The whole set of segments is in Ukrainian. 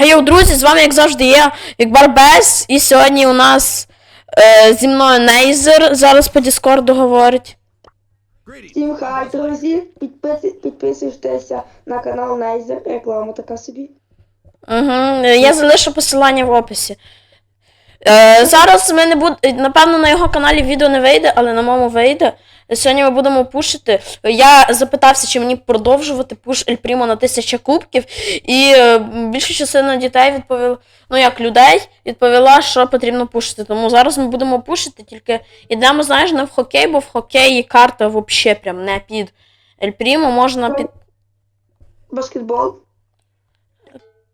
Хейо, друзі, з вами, як завжди, я, Барбес, і сьогодні у нас е, зі мною Нейзер зараз по Діскорду говорить. Всім хай, друзі! Підпис... Підписуйтеся на канал Нейзер, реклама така собі. Угу, я залишу посилання в описі. Е, зараз ми не буд... Напевно, на його каналі відео не вийде, але на моєму вийде. Сьогодні ми будемо пушити. Я запитався, чи мені продовжувати пуш Ель Прімо на 1000 кубків. І е, більша частина дітей відповіла, ну як людей, відповіла, що потрібно пушити. Тому зараз ми будемо пушити, тільки йдемо, знаєш, не в хокей, бо в хокеї карта взагалі прям не під Ель Прімо, можна під. Баскетбол.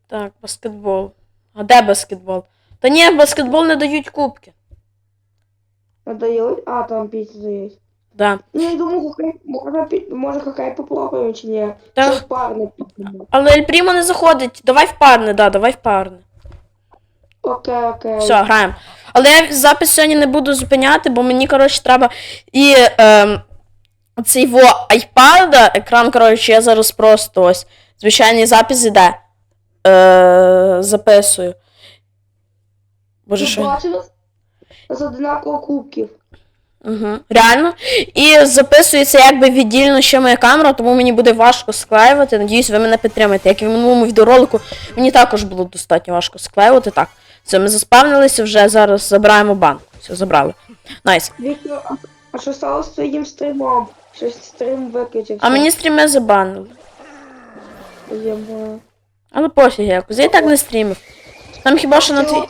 Так, баскетбол. А де баскетбол? Та ні, баскетбол не дають кубки. Надають. А, там піти дають. Да. Ні, я думаю, хокей, може, пі- може хокей попробуємо чи ні? Та- Чи в парне підемо? Але Ель не заходить. Давай в парне, да, давай в парне. Окей, окей. Все, граємо. Але я запис сьогодні не буду зупиняти, бо мені, коротше, треба і ем, цей во айпада, екран, коротше, я зараз просто ось. Звичайний запис іде. Е, записую. Боже, що? я- З одинаково кубків. Угу. Реально. І записується якби віддільно ще моя камера, тому мені буде важко склеювати. Надіюсь, ви мене підтримаєте. Як і в минулому відеоролику, мені також було достатньо важко склеювати. Так. Це ми заспавнилися, вже зараз забираємо банк. Все, забрали. Найс. Віктор, а, що стало з твоїм стрімом? Щось стрім виключився. А мені стріми забанили. Єба. Але пофіг якось. Я і так не стрімив. Там хіба що на твій.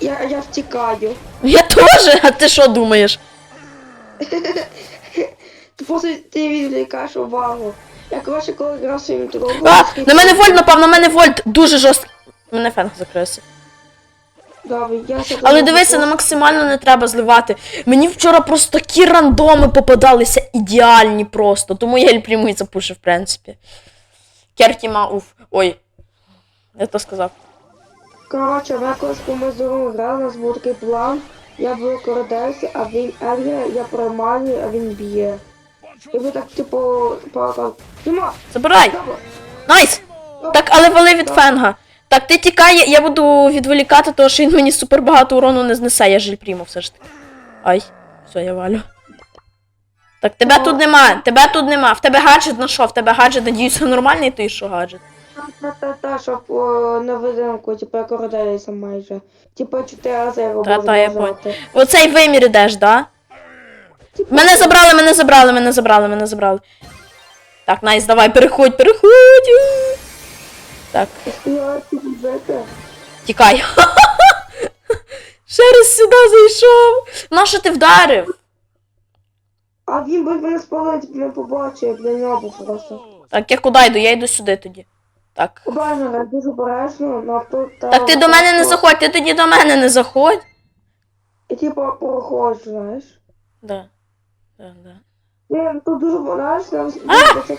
Я, я втікаю. Я теж, а ти що думаєш? Ти просто ти відвлікаєш увагу. Я коротше, коли грав своїм другом. А, на мене вольт напав, на мене вольт дуже жорсткий. Мене фенг закрився. Добре, я ще Але дивися, на максимально не треба зливати. Мені вчора просто такі рандоми попадалися ідеальні просто. Тому я і запушив, в принципі. Кертіма уф. Ой. Я то сказав. Коротше, ми колись по мозору грали, у нас був такий план. Я коридорці, а він Ельгер, я промалюю, а він б'є. І ви так, типу, пару Тіма! Забирай! Найс! Так, але вали від фенга. Так, ти тікай, я буду відволікати, тому що він мені супер багато урону не знесе, я ж Прімо все ж таки. Ай, все, я валю. Так, тебе тут нема, тебе тут нема. В тебе гаджет на що? В тебе гаджет, надіюся, нормальний той, що гаджет. Та-та-та, щоб о, на видимку, типу, я коридорці майже. Типу, чотири рази я робив. Та-та, я. В Оцей вимір ідеш, да? Типу, Мене забрали, мене забрали, мене забрали, мене забрали. Так, найс, давай, переходь, переходь. Так, Я тікай. Ще раз сюди зайшов. Нащо ти вдарив? А він би мене спалив, типу, не побачив, для нього просто. Так, я куди йду? Я йду сюди тоді. Так. Обережно, дуже обережно, но тут... Так ти до мене не заходь, ти тоді до мене не заходь. І типу, проходжу, знаєш. Да. Да, да. Ні, тут дуже обережно.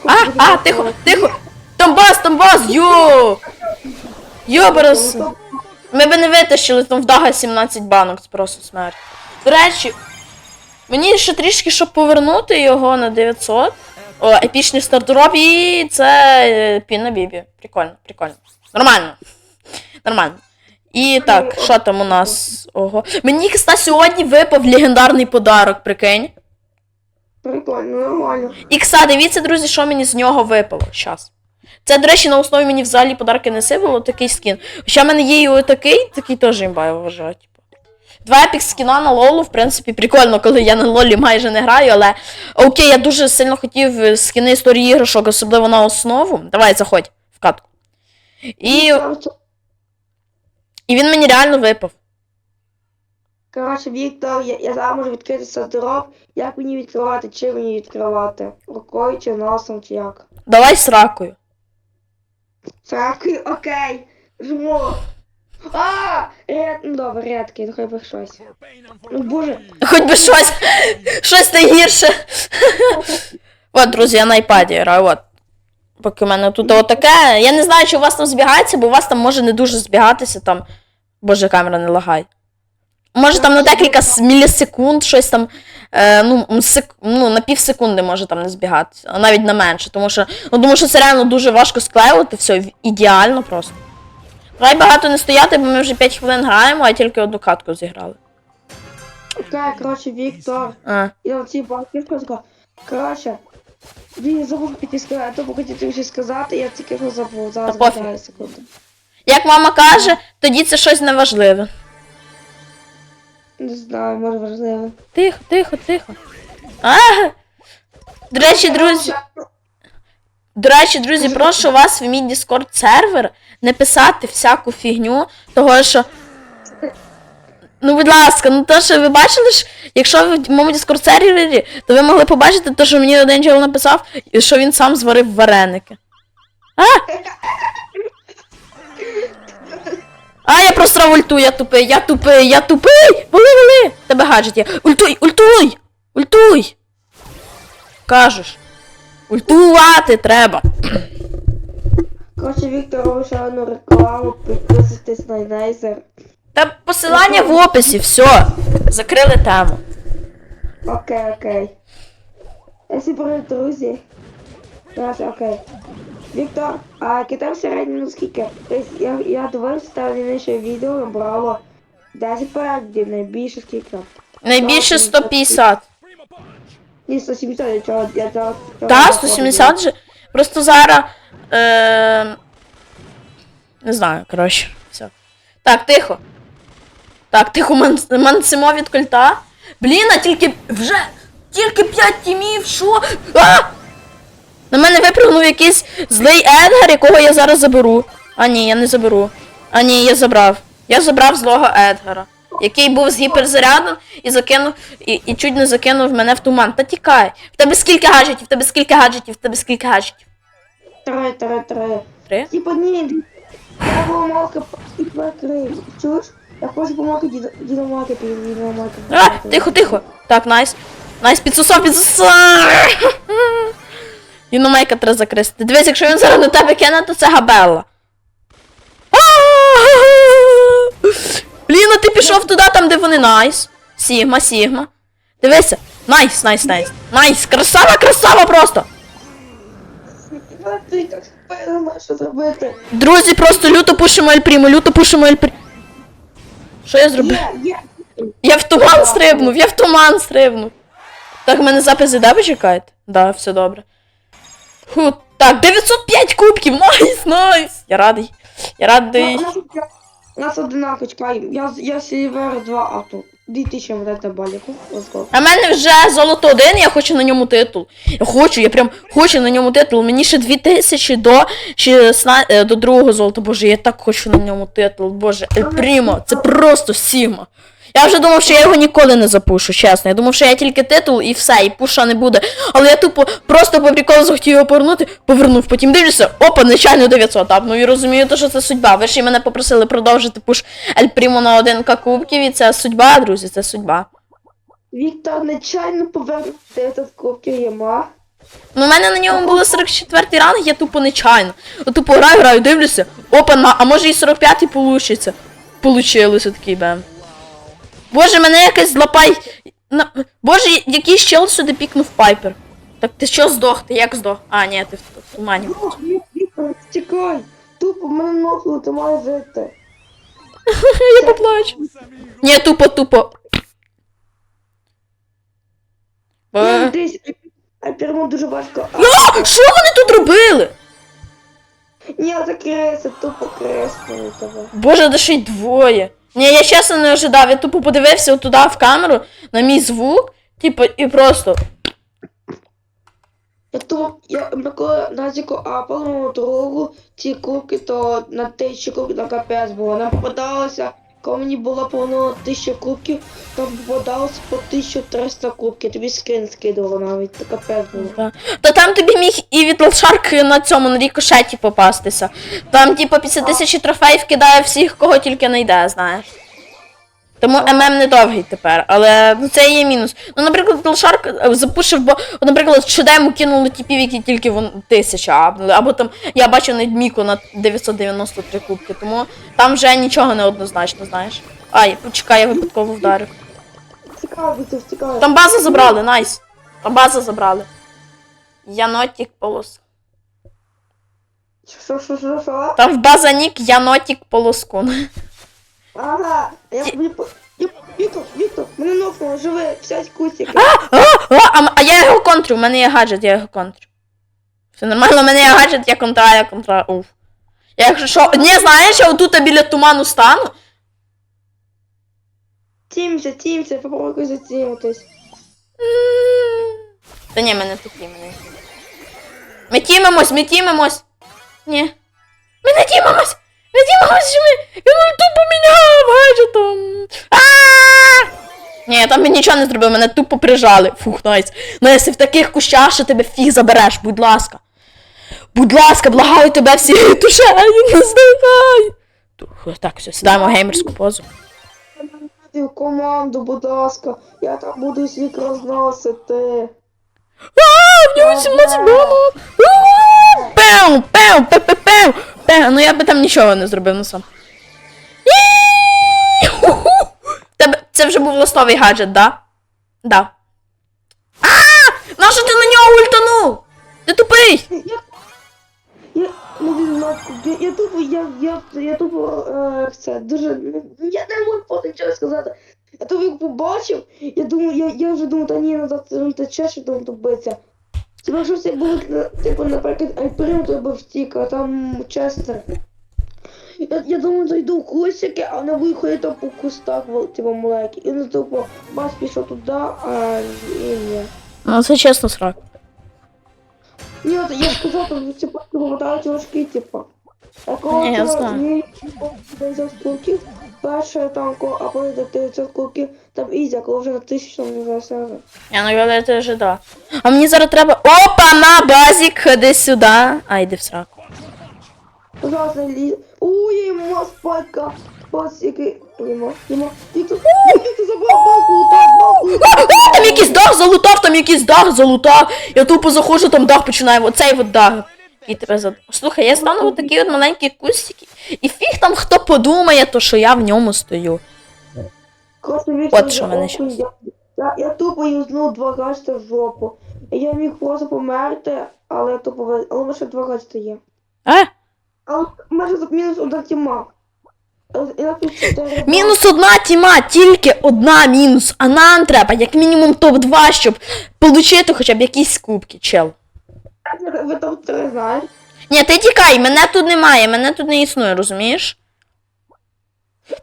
А, а, тихо, тихо. Томбас, Томбас, йо! Йобарас. Ми би не витащили там в Дага 17 банок, просто смерть. До речі, мені ще трішки, щоб повернути його на 900. О, епічний стартдроп і це е, піна бібі. Прикольно, прикольно. Нормально. Нормально. І так, що там у нас? Ого. Мені, кстати, сьогодні випав легендарний подарок, прикинь. Прикольно, нормально. І кса, дивіться, друзі, що мені з нього випало. Щас. Це, до речі, на основі мені взагалі подарки не сипало, такий скін. Хоча в мене є і отакий, такий теж імба, я вважаю. Два епік скіна на лолу, в принципі, прикольно, коли я на лолі майже не граю, але окей, я дуже сильно хотів е, скіни історії іграшок, особливо на основу. Давай, заходь в катку. І, і він мені реально випав. Коротше, Віктор, я, я зараз можу відкрити садроп. Як мені відкривати, чи мені відкривати? Рукою чи носом, чи як? Давай з ракою. Сракою, окей. Жму. А! Ряд... Ну добре, рядки, хай би щось. Ну боже. Хоч би щось, щось не гірше. От, друзі, я на iPad граю, от. Поки в мене тут отаке. Я не знаю, чи у вас там збігається, бо у вас там може не дуже збігатися там. Боже, камера не лагай. Може там на декілька мілісекунд щось там. Е, ну, сек, ну, на пів секунди може там не збігатися, а навіть на менше. Тому що, ну, тому що це реально дуже важко склеювати все ідеально просто. Давай багато не стояти, бо ми вже 5 хвилин граємо, а тільки одну катку зіграли. Окей, коротше, Віктор. А. Я на цій банки сказав. Коротше, він забув піти сказати, то хотіти вже сказати, я тільки що забув. Зараз Та пофіг. згадаю секунду. Як мама каже, тоді це щось неважливе. Не знаю, може важливо. Тихо, тихо, тихо. А! До речі, друзі. До речі, друзі, прошу вас в мій Discord сервер не писати всяку фігню, того що. Ну, будь ласка, ну то, що ви бачили ж, якщо ви в моєму Discord сервері, то ви могли побачити те, що мені один чел написав, що він сам зварив вареники. А! А, я просрав ульту, я тупий, я тупий, я тупий! Вали, вали! Тебе гаджет є. Ультуй, ультуй! Ультуй! Кажеш. Ультувати треба. Коротше, Віктор робить ще одну рекламу, підписуйтесь на Нейзер. Та посилання в описі, все. Закрили тему. Окей, окей. Якщо привіт, друзі. Раз, окей. Віктор, а китай в середньому скільки? Тобто я, я дивився там інше відео набрало 10 переглядів, найбільше скільки? Найбільше 150. Ні, 170, я чого, я чого. Та, 170 же. Просто зараз. Е... Не знаю, коротше. Все. Так, тихо. Так, тихо, ман... мансимо від кольта. Блін, а тільки вже. Тільки 5 тімів, що? А! На мене випрыгнув якийсь злий Едгар, якого я зараз заберу. А ні, я не заберу. А ні, я забрав. Я забрав злого Едгара, який був з гіперзарядом і закинув, і, і чуть не закинув мене в туман. Та тікай. В тебе скільки гаджетів, в тебе скільки гаджетів, в тебе скільки гаджетів? Три, три, три. Три? Типа ні, я помилка прикрив. Чуєш? Я хочу Маки під діда А, тихо, тихо. Так, найс. Найс, підсосав, підсосав. Юномейка треба закрести. Дивись, якщо він зараз до тебе кине, то це габелла. Блін, а ти пішов туди, там, де вони найс. Сігма, Сігма. Дивися. Найс, найс, найс. Найс, красава, красава просто. Ти так не знаєш, що зробити. Друзі, просто люто пушимо Ель Прімо, люто пушимо Ель Прімо. Що я зробив? Є, є. Я в туман стрибнув, я в туман стрибнув. Так, в мене запис іде, ви чекаєте? Да, все добре. Фу, так, 905 кубків, найс, найс. Я радий. Я радий. У нас- У нас одинаково, чекай. Я, я Сільвер 2 авто. 2000 модета баліку. Let's. А мене вже золото один, я хочу на ньому титул. Я хочу, я прям хочу на ньому титул. Мені ще 2000 до, ще сна до другого золота. Боже, я так хочу на ньому титул. Боже, Ель Прімо, це просто Сігма. Я вже думав, що я його ніколи не запушу, чесно. Я думав, що я тільки титул і все, і пуша не буде. Але я тупо просто по приколу захотів його повернути, повернув. Потім дивлюся, опа, нечайно 900 апнув. І розумію, то, що це судьба. Ви ж і мене попросили продовжити пуш Ель Прімо на 1К кубків, і це судьба, друзі, це судьба. Віктор нечайно повернув 900 кубків єма. Ну, у мене на ньому було 44 ранг, я тупо нечайно. От тупо граю, граю, дивлюся. Опа, на, а може і 45 получиться. Получилося такий бем. Боже, мене якась злапай. На... Боже, якийсь чел сюди пікнув пайпер. Так ти що здох? Ти як здох? А, ні, ти в, тумані. Чекай. Тупо мене нокнуло, ти маєш жити. Я поплачу. Ні, тупо, тупо. Е. Десь, а прямо дуже важко. А, Що вони тут робили? Ні, це креси, тупо кресли тебе. Боже, да ще й двоє. Ні, я чесно не ожидав, я тупо подивився туди в камеру на мій звук, типу, і просто. Я тупо, я на коли на ціку апалу другу ці куки, то на тисячу кубків на капець було. Нам попадалося, коли мені було повно тисяча кубків, там попадалося по 1300 кубків. Тобі скин скидувало навіть, то капець було. Та. Та там тобі міг і від лошарк на цьому на рікошеті попастися. Там, типу, після тисячі трофеїв кидає всіх, кого тільки не йде, знаєш. Тому ММ не довгий тепер, але ну, це є мінус. Ну, наприклад, лошарк е, запушив, бо, наприклад, в щодему кинули типів, які тільки вон тисяча апнули. Або там я бачив навіть Міку на 993 кубки, тому там вже нічого не однозначно, знаєш. Ай, почекай, я випадково вдарив. Цікаво, Віктор, цікаво. Там базу забрали, найс. Там базу забрали. Янотік полос. Що, що, що, що? Там в базанік Янотік Полоскун. Ага, я я, Віктор, Віктор, мене нокнуло, живе, п'ять кусики. А, а, а, а я його контрю, у мене є гаджет, я його контрю. Все нормально, у мене є гаджет, я контра, я контра. Уф. Я якщо що. Ні, знаєш, я отут біля туману стану. Тімся, тімся, попробуй затімитись. Та ні, мене такі, мене. Ми тімимось, ми тімимось. Ні. Ми не тімимось! Ми. Він ульту поміняв гаджетом. Ні, я там нічого не зробив, мене тупо прижали. Фух, найс. Ну, якщо в таких кущах, що тебе фіг забереш, будь ласка. Будь ласка, благаю тебе всі тушені, не здихай. Так, все, сідаємо геймерську позу. В команду, будь ласка, я там буду всіх розносити. А, в нього 17 банок. Пеу, пеу, пеу, пеу, пеу. Ну я би там нічого не зробив на сам. Тебе це вже був ластовий гаджет, да? Да. А! Нащо ти на нього ультанув? Ти тупий! Я, я, ну, він я, тупо, я, я, я тупо, е, це, дуже, я не можу нічого сказати. Я тупо побачив, я думаю, я, я вже думаю, та ні, назад ну, тече, що там тупиться. Типа щось як було, на- типу, наприклад, Альперим, то би втік, а там Честер. Я, я думаю, зайду в кусики, а на виході там по кустах, во- типу, маленькі. І ну, тупо, бас пішов туди, а і ні. Ну це чесно срак. Ні, от я ж сказав, там типу, повертають важкі, типу. Коли я знаю. ні, 900 перше там, ко- а потім 900 кулків, там ізі, а коли вже на тисячу там вже. Я я це вже да. А мені зараз треба. Опа, на базік, ходи сюди. А, йди в сраку. Пожалуйста, лі... Ой, йому спайка. Ось який... Йому, йому. Тут... Ой, ти забрав балку, лутав, балку, лутав. Там якийсь дах залутав, там якийсь дах залутав. Я тупо заходжу, там дах починає, оцей от дах. І тебе за. Слухай, я стану такі от маленькі кустики. І фіг там хто подумає, то що я в ньому стою. От що мене щас. Я, я тупо юзнув два гаджета в жопу. Я міг просто померти, але тупо... ви- Але ще два гаджета є. А? Але майже мінус одна тіма. Е, Я. Мінус одна тіма, тільки одна мінус. А нам треба як мінімум топ-2, щоб отримати хоча б якісь кубки, чел. Ви там три? Ні, ти тікай, мене тут немає, мене тут не існує, розумієш?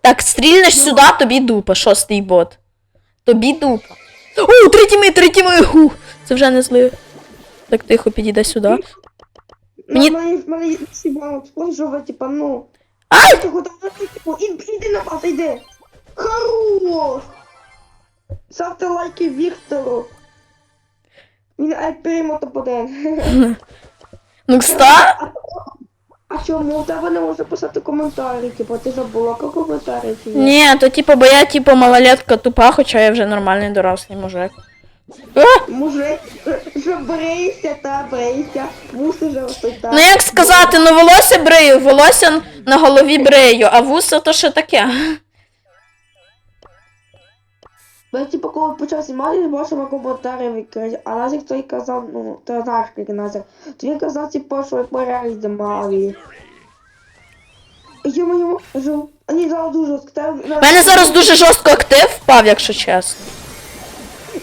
Так, стрільнеш сюди, тобі дупа, шостий бот. Тобі дупа. О, третій ми, третій ми. Ху. Це вже не зли. Так тихо, підійде сюди. Мені- Мені... Є сіба, сплошова, типа, ну. Ай! Типу, іди, на бас, іди. Хорош! Ставте лайки Віктору. Він альпримо топ-1. Ну, кста? А чому у тебе не можна писати коментарі? Типу, ти забула коментарі ні? То типу, бо я типу малолетка тупа, хоча я вже нормальний дорослий мужик. Мужик, вже брийся та брийся. Вуси вже так. Ну як сказати, ну волосся брию, волосся на голові брию, а вуса то що таке? Я типу, коли почав знімати, бачимо коментарі відкриті, а Назик той казав, ну, ти знаєш, як Назик, то він казав, типу, що порядок знімали. Йому, йому, жив. Ні, зараз дуже скажу. У мене зараз дуже жорстко актив впав, якщо чесно.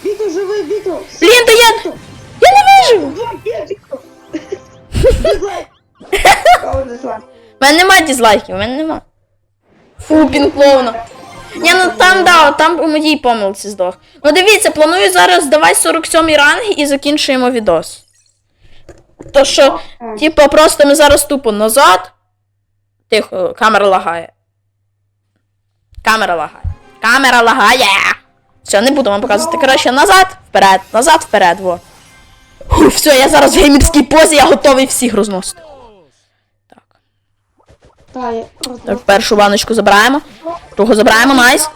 Віктор, живий, Віктор! Блін, та я. Я не виживу! У мене нема дізлайків, у мене нема. Фу, пінклоуна. Ні, ну там, да, там у моїй помилці здох. Ну дивіться, планую зараз давай 47 ранг і закінчуємо відос. То що, типу, просто ми зараз тупо назад. Тихо, камера лагає. Камера лагає. Камера лагає. Все, не буду вам показувати. Коротше, назад, вперед, назад, вперед, во. Фу, все, я зараз в геймерській позі, я готовий всіх розносити. Так. Та, я Так, першу баночку забираємо. Другу забираємо, найс.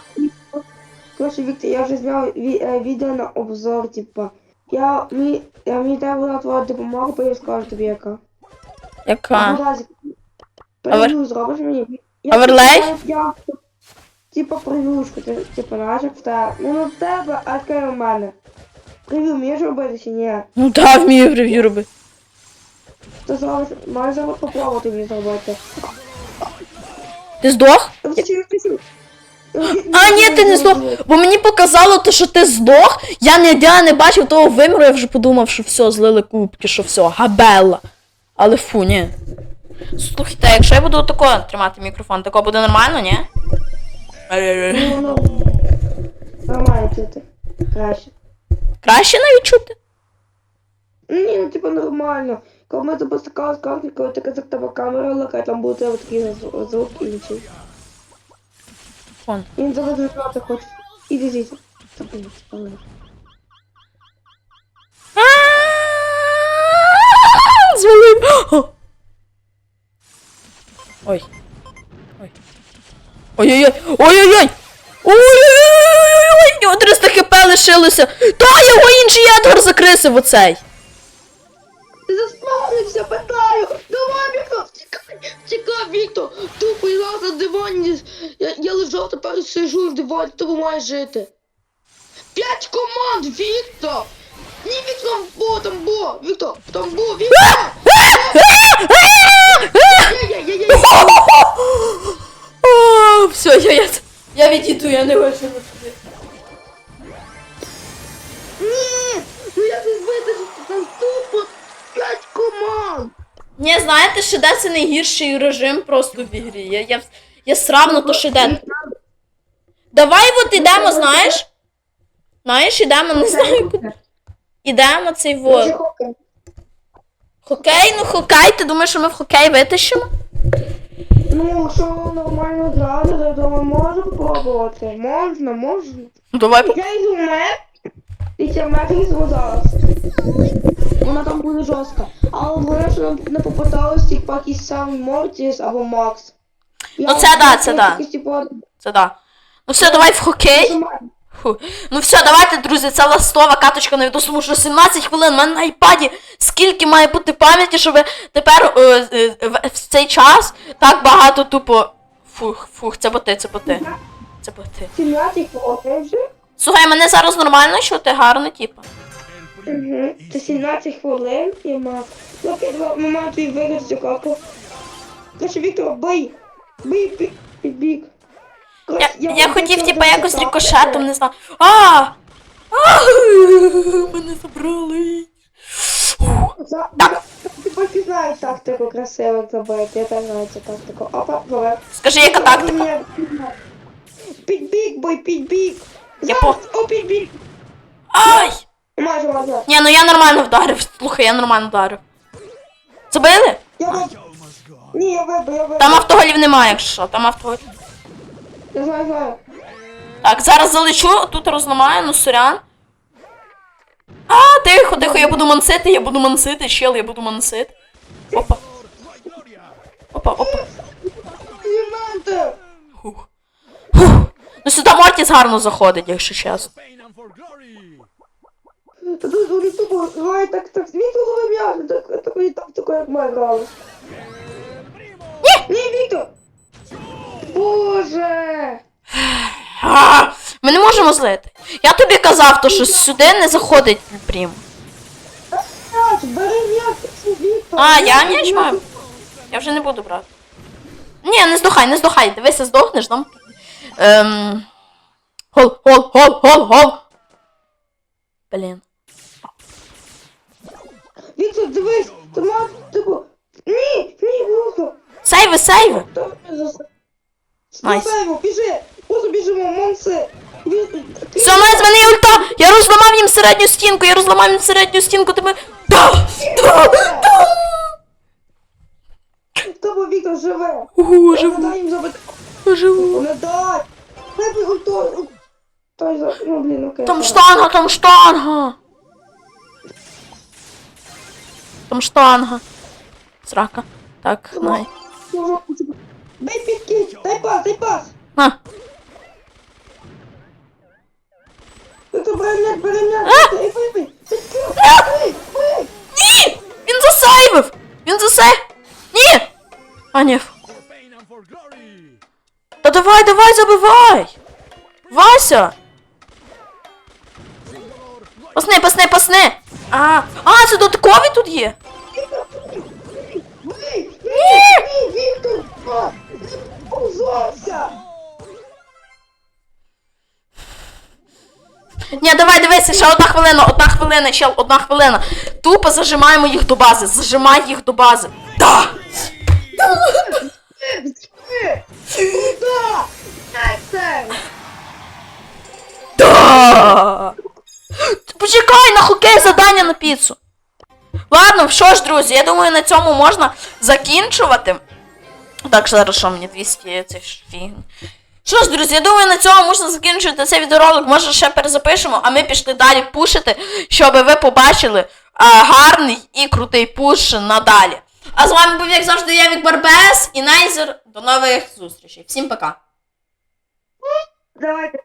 Короче, Віктор, я вже зняв ві- е, відео на обзор, типа. Я, мені, я, мені треба була твоя допомога, бо я скажу тобі яка. Яка? Разик, Овер- прев'ю зробиш мені? Я, Оверлей? Я, я, типа прев'юшку, ти, типа, знаєш, як в тебе. Ну, не в тебе, а яке у мене. Прев'ю вмієш робити чи ні? Ну так, вмію прев'ю робити. Ти зараз маєш зараз попробувати мені зробити. Ти здох? А, ні, ти не здох. Бо мені показало те, що ти здох. Я не, не бачив того виміру, я вже подумав, що все, злили кубки, що все, габелла. Але фу, ні. Слухайте, якщо я буду тако тримати мікрофон, тако буде нормально, ні? Ну, ну. Нормально чути. Краще. Краще навіть чути? Ні, ну типа нормально. Коли ми запускали з карти, коли така за тебе камера лакає, там буде такий звук, інший. Фон. Він зараз грати хоче. Іди звідси. Запомни, запомни. Звалив. О! Ой. Ой. Ой-ой-ой. Ой-ой-ой. Ой-ой-ой. У нього 300 хп лишилося. Та його інший Едгар закрисив оцей. Ти заспавнився, питаю! Давай, Віктор, втікай! Втікай, Віктор! Тупо я на дивані. Я, я лежав, тепер сижу в дивані, тобі має жити. П'ять команд, Віктор! Ні, Віктор, бо, там бо! Віктор, там бо, Віктор! Все, я, я, я відійду, я не виживу сюди. Ні! Ну я не витажу, там тупо команд! Ні, знаєте, Шеде це найгірший режим просто в ігрі. Я, я, я сравну то Шеде. Давай от ідемо, знаєш? Знаєш, ідемо, не знаю куди. Ідемо цей вот. Хокей, ну хокей, ти думаєш, що ми в хокей витащимо? Ну, якщо нормально грати, то думаю, можна пробувати. Можна, можна. Ну давай йду в мек, і ця візьму зараз. Вона там буде жорстка. Але головне, що нам не попадалось типа якийсь сам Мортіс або Макс. Ну, це да, це да. Типу, Це да. Ну все, давай в хокей. Фу. Ну все, давайте, друзі, це ластова каточка на відос, тому що 17 хвилин. У мене на айпаді скільки має бути пам'яті, щоб тепер е, е, в, в цей час так багато тупо. Фух, фух, це боти, це боти. Це боти. 17 хвилин вже? Слухай, мене зараз нормально, що ти гарний, типу. Угу. Це 17 хвилин і мав. Давай, ми твій виграти цю каку. Короче, Віктор, бий! Бий, бий, бий. Я, я, вам хотів, типа, якось рикошетом, не знаю. А! А! Мене забрали. За- Так. Ти поки знаєш тактику красиво забити, я теж знаю цю тактику. Опа, давай. Скажи, яка тактика? Підбіг, бой, підбіг. Я Зараз, о, підбіг. Ай! Майже, майже. Ні, ну я нормально вдарив. Слухай, я нормально вдарив. Забили? Я виб... Ні, я вибив, я вибив. Там автоголів немає, якщо що, там автоголів. Я знаю, знаю. Так, зараз залечу, тут розламаю, ну сорян. А, тихо, тихо, я буду мансити, я буду мансити, чел, я буду мансити. Опа. Опа, опа. Хух. Ну сюди Мортіс гарно заходить, якщо чесно. Pain and for glory! Та тут вони тупо грають так, так, він голови м'ясо, так, такої тактику, як ми грали. Ні, Віктор! Боже! А, ми не можемо злити. Я тобі казав, то, що сюди не заходить прям. М'яч, бери м'яч, Віктор! А, я м'яч маю? Я вже не буду брати. Ні, не здохай, не здохай. Дивися, здохнеш там. Ем... Гол, гол, гол, гол, гол. Блін. Віктор, дивись, ти мав, типу, ні, ні, мене зас- Найс. Спасаємо, біжи! Просто біжимо, монси! Все, мене є ульта! Я розламав їм середню стінку, я розламав їм середню стінку, тебе. Да! Да! Да! Тобо Віктор живе! Ого, Не живу, дай їм забити! Живу. Той за... Ну, блін, окей. Там штанга, там штанга. Там штанга. Срака. Так, най. Можу- Бей підкинь! Дай пас, дай пас! На. Бей, бей! Ні! Він засейвив! Він засейв! Ні! А, ні. Давай, давай, забивай! Вася! Пасни, пасни, пасни! А, а, це додаткові тут є? Ні, Ні, давай дивися, ще одна хвилина, одна хвилина, ще одна хвилина. Тупо зажимаємо їх до бази. Зажимай їх до бази. Да! Да! Почекай на хокей задання на піцу. Ладно, що ж, друзі, я думаю, на цьому можна закінчувати. Так, зараз що мені 200 це ж. Що ж, друзі, я думаю, на цьому можна закінчувати цей відеоролик. Може ще перезапишемо, а ми пішли далі пушити, щоб ви побачили а, гарний і крутий пуш надалі. А з вами був, як завжди, я Вік Барбес і Нейзер. До нових зустрічей. Всім пока. Давайте.